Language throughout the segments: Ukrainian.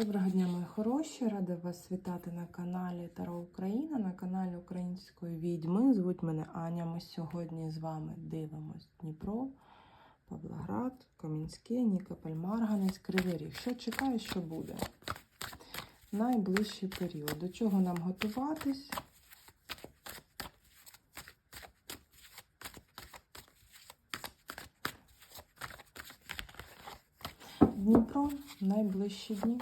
Доброго дня, мої хороші! Рада вас вітати на каналі Таро Україна, на каналі Української відьми. Звуть мене Аня. Ми сьогодні з вами дивимось Дніпро, Павлоград, Кам'янське, Нікополь, Марганець, Кривий Ріг. Що чекаю, що буде? Найближчий період. До чого нам готуватись? Дніпро, найближчі дні.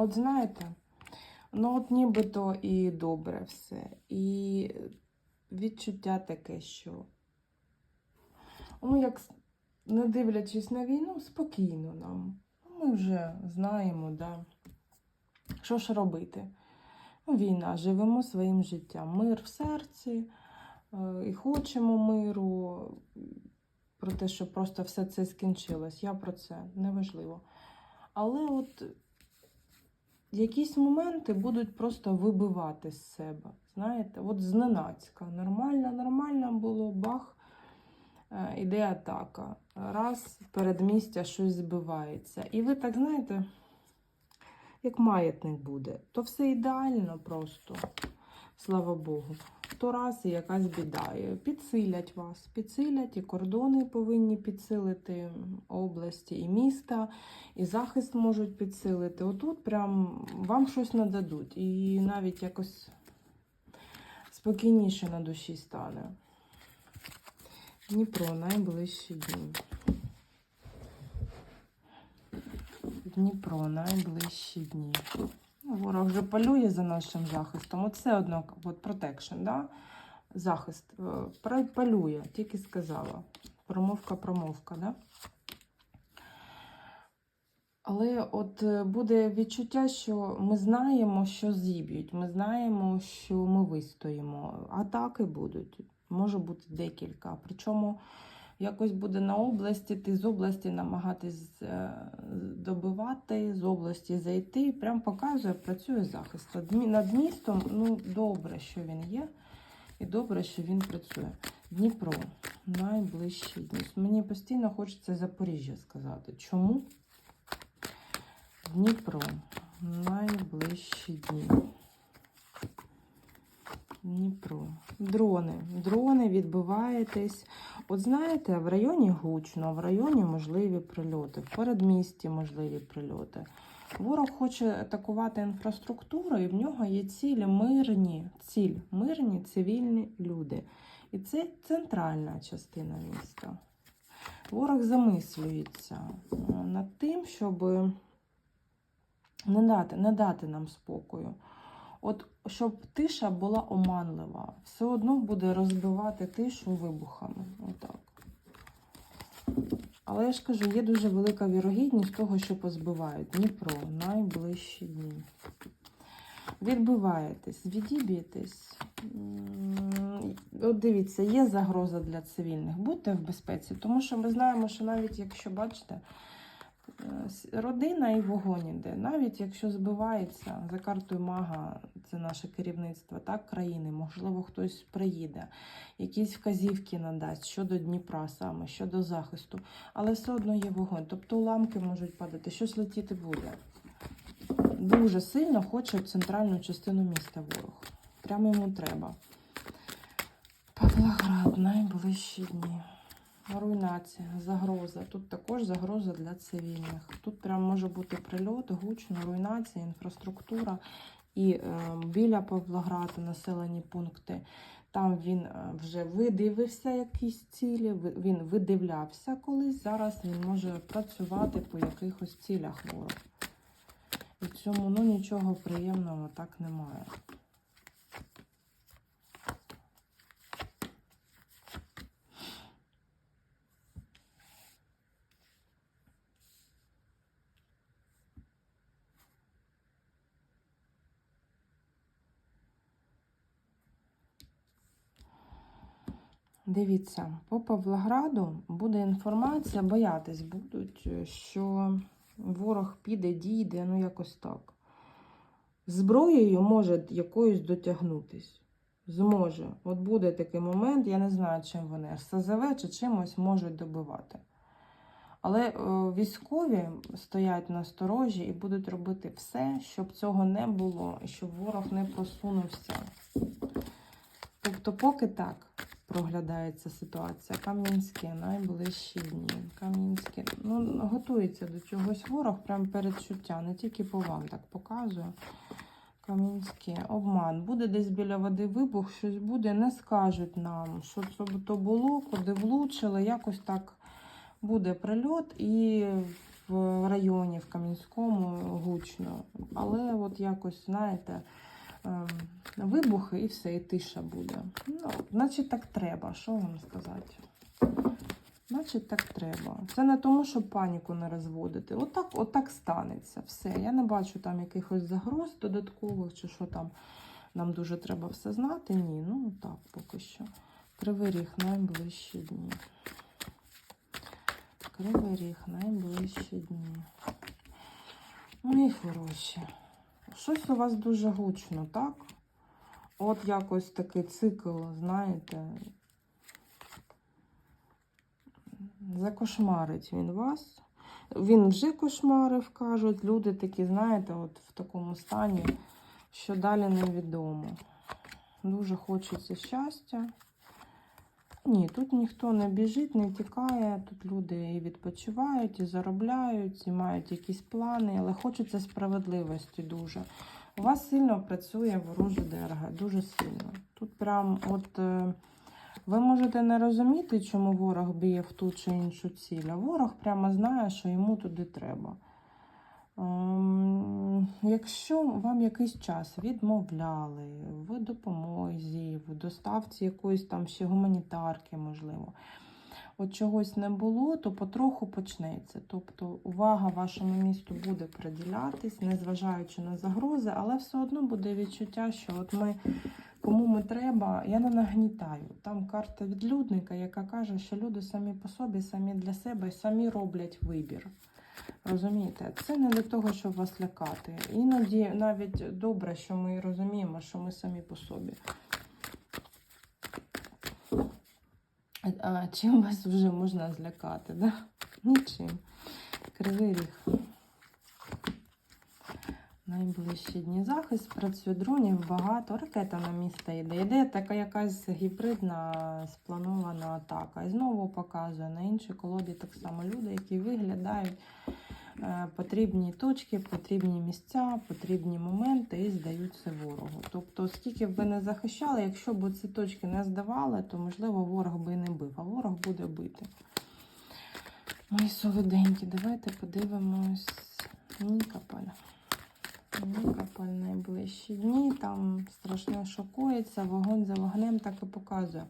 От знаєте, ну от нібито і добре все. І відчуття таке, що, ну, як не дивлячись на війну, спокійно нам. Ми вже знаємо, да. що ж робити. Війна, живемо своїм життям. Мир в серці, е, і хочемо миру, про те, що просто все це скінчилось. Я про це неважливо. Але от якісь моменти будуть просто вибивати з себе. Знаєте, от зненацька. Нормально, нормально було, бах, е, іде атака. Раз передмістя щось збивається. І ви так знаєте, як маятник буде, то все ідеально просто, слава Богу. То раз і якась біда. Підсилять вас, підсилять, і кордони повинні підсилити області, і міста, і захист можуть підсилити. Отут прям вам щось нададуть. І навіть якось спокійніше на душі стане. Дніпро найближчі дні. Дніпро найближчі дні. Ворог вже полює за нашим захистом. Все одно от протекшн, да? захист е, полює, тільки сказала. Промовка, промовка, да? Але от е, буде відчуття, що ми знаємо, що зіб'ють, ми знаємо, що ми вистоїмо. Атаки будуть, може бути декілька. Причому якось буде на області, ти з області намагатись е, добивати, з області зайти. Прям показує, працює захист. Над містом ну, добре, що він є, і добре, що він працює. Дніпро, найближчі дні. Мені постійно хочеться Запоріжжя сказати. Чому? Дніпро, найближчі дні. Дніпро. Дрони. Дрони відбиваєтесь. От знаєте, в районі гучно, в районі можливі прильоти, в передмісті можливі прильоти. Ворог хоче атакувати інфраструктуру, і в нього є цілі мирні, ціль, мирні цивільні люди. І це центральна частина міста. Ворог замислюється е, над тим, щоб не дати, не дати нам спокою. От щоб тиша була оманлива, все одно буде розбивати тишу вибухами. Отак. Але я ж кажу, є дуже велика вірогідність того, що позбивають. Дніпро, найближчі дні. Відбиваєтесь, відіб'єтесь. От дивіться, є загроза для цивільних. Будьте в безпеці, тому що ми знаємо, що навіть якщо бачите, родина і вогонь іде. Навіть якщо збивається за картою мага, це наше керівництво, так, країни, можливо, хтось приїде, якісь вказівки надасть щодо Дніпра саме, щодо захисту, але все одно є вогонь. Тобто уламки можуть падати, щось летіти буде. Дуже сильно хоче центральну частину міста ворог. Прямо йому треба. Павлоград, найближчі дні. Руйнація, загроза. Тут також загроза для цивільних. Тут прям може бути прильот, гучно, руйнація, інфраструктура. І е, біля Павлограда населені пункти. Там він е, вже видивився якісь цілі, він видивлявся колись. Зараз він може працювати по якихось цілях ворог. І цьому ну, нічого приємного так немає. Дивіться, по Павлограду буде інформація, боятись будуть, е, що ворог піде, дійде, ну якось так. Зброєю може якоюсь дотягнутись. зможе. От буде такий момент, я не знаю, чим вони СЗВ чи чимось можуть добивати. Але е, військові стоять на сторожі і будуть робити все, щоб цього не було, щоб ворог не просунувся. Тобто, поки так проглядається ситуація. Кам'янське найближчі дні. Кам'янське. Ну, готується до чогось ворог прямо передчуття. Не тільки по вам так показую. Кам'янське, обман. Буде десь біля води вибух, щось буде, не скажуть нам, що це то було, куди влучили. Якось так буде прильот і в районі, в Кам'янському гучно. Але от якось, знаєте, вибухи і все, і тиша буде. Ну, значить, так треба. Що вам сказати? Значить, так треба. Це не тому, щоб паніку не розводити. Отак, отак станеться. Все. Я не бачу там якихось загроз додаткових, чи що там нам дуже треба все знати. Ні, ну так, поки що. Кривий ріг найближчі дні. Кривий ріг найближчі дні. Мої хороші. Щось у вас дуже гучно, так? От якось такий цикл, знаєте. Закошмарить він вас. Він вже кошмарив, кажуть. Люди такі, знаєте, от в такому стані, що далі невідомо. Дуже хочеться щастя. Ні, тут ніхто не біжить, не тікає. Тут люди і відпочивають, і заробляють, і мають якісь плани, але хочеться справедливості дуже. У вас сильно працює ворожа дерга, дуже сильно. Тут прям от е, ви можете не розуміти, чому ворог б'є в ту чи іншу ціль, а ворог прямо знає, що йому туди треба. Ем, Якщо вам якийсь час відмовляли в допомозі, в доставці якоїсь там ще гуманітарки, можливо, от чогось не було, то потроху почнеться. Тобто увага вашому місту буде приділятись, незважаючи на загрози, але все одно буде відчуття, що от ми, кому ми треба, я не нагнітаю. Там карта відлюдника, яка каже, що люди самі по собі, самі для себе самі роблять вибір. Розумієте, це не для того, щоб вас лякати. Іноді навіть добре, що ми розуміємо, що ми самі по собі. А чим вас вже можна злякати? Да? Нічим. Кривий ріг. Найближчі дні захист працює дронів багато. Ракета на місто йде. Йде така якась гібридна спланована атака. І знову показує на іншій колоді так само люди, які виглядають потрібні точки, потрібні місця, потрібні моменти і здаються ворогу. Тобто, скільки б ви не захищали, якщо б ці точки не здавали, то можливо ворог би і не бив, а ворог буде бити. Мої солоденькі, давайте подивимось. Нікополь. Нікополь найближчі дні. Там страшно шокується, вогонь за вогнем так і показує.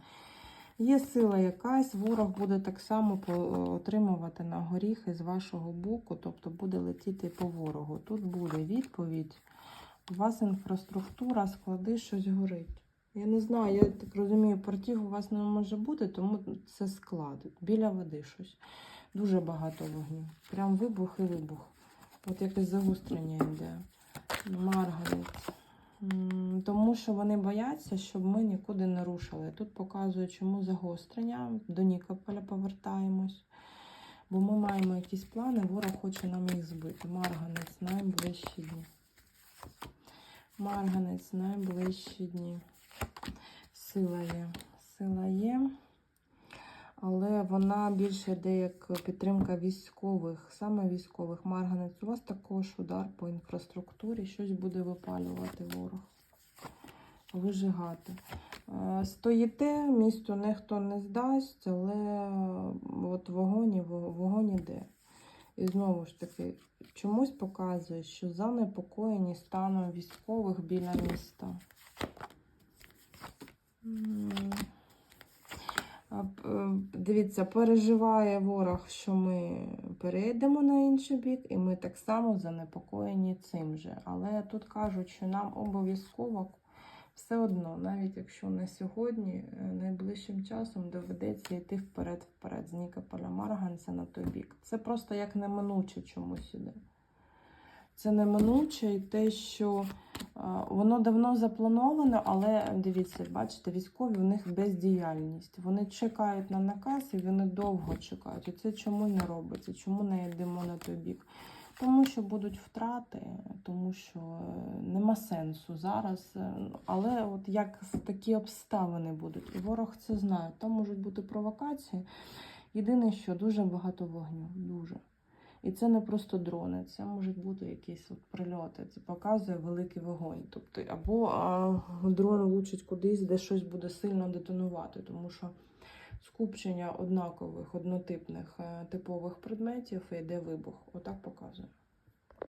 Є сила якась, ворог буде так само отримувати на горіхи з вашого боку, тобто буде летіти по ворогу. Тут буде відповідь. У вас інфраструктура, склади, щось горить. Я не знаю, я так розумію, портів у вас не може бути, тому це склад. Біля води щось. Дуже багато вогню. Прям вибух і вибух. От якесь загострення йде. Марганець. Тому що вони бояться, щоб ми нікуди не рушили. Тут показує, чому загострення. До Нікополя повертаємось. Бо ми маємо якісь плани, ворог хоче нам їх збити. Марганець найближчі дні. Марганець найближчі дні. Сила є. Сила є. Але вона більше йде як підтримка військових, саме військових. Марганець, у вас також удар по інфраструктурі, щось буде випалювати ворог. Вижигати. Е, Стоїте, місто ніхто не здасть, але от вогонь, і вогонь іде. І знову ж таки, чомусь показує, що занепокоєні станом військових біля міста. Е, Дивіться, переживає ворог, що ми перейдемо на інший бік, і ми так само занепокоєні цим же. Але тут кажуть, що нам обов'язково все одно, навіть якщо не сьогодні, е, найближчим часом доведеться йти вперед-вперед з Нікополя Марганця на той бік. Це просто як неминуче чомусь іде. це неминуче і те, що а, воно давно заплановано, але дивіться, бачите, військові у них бездіяльність. Вони чекають на наказ і вони довго чекають. І це чому не робиться? Чому не йдемо на той бік? Тому що будуть втрати, тому що е, нема сенсу зараз. е, Але от як такі обставини будуть, і ворог це знає. Там можуть бути провокації. Єдине, що дуже багато вогню, дуже. І це не просто дрони, це можуть бути якісь от прильоти. Це показує великий вогонь. Тобто, або а, дрон влучить кудись, де щось буде сильно детонувати, тому що скупчення однакових, однотипних е, типових предметів і йде вибух. Отак показує.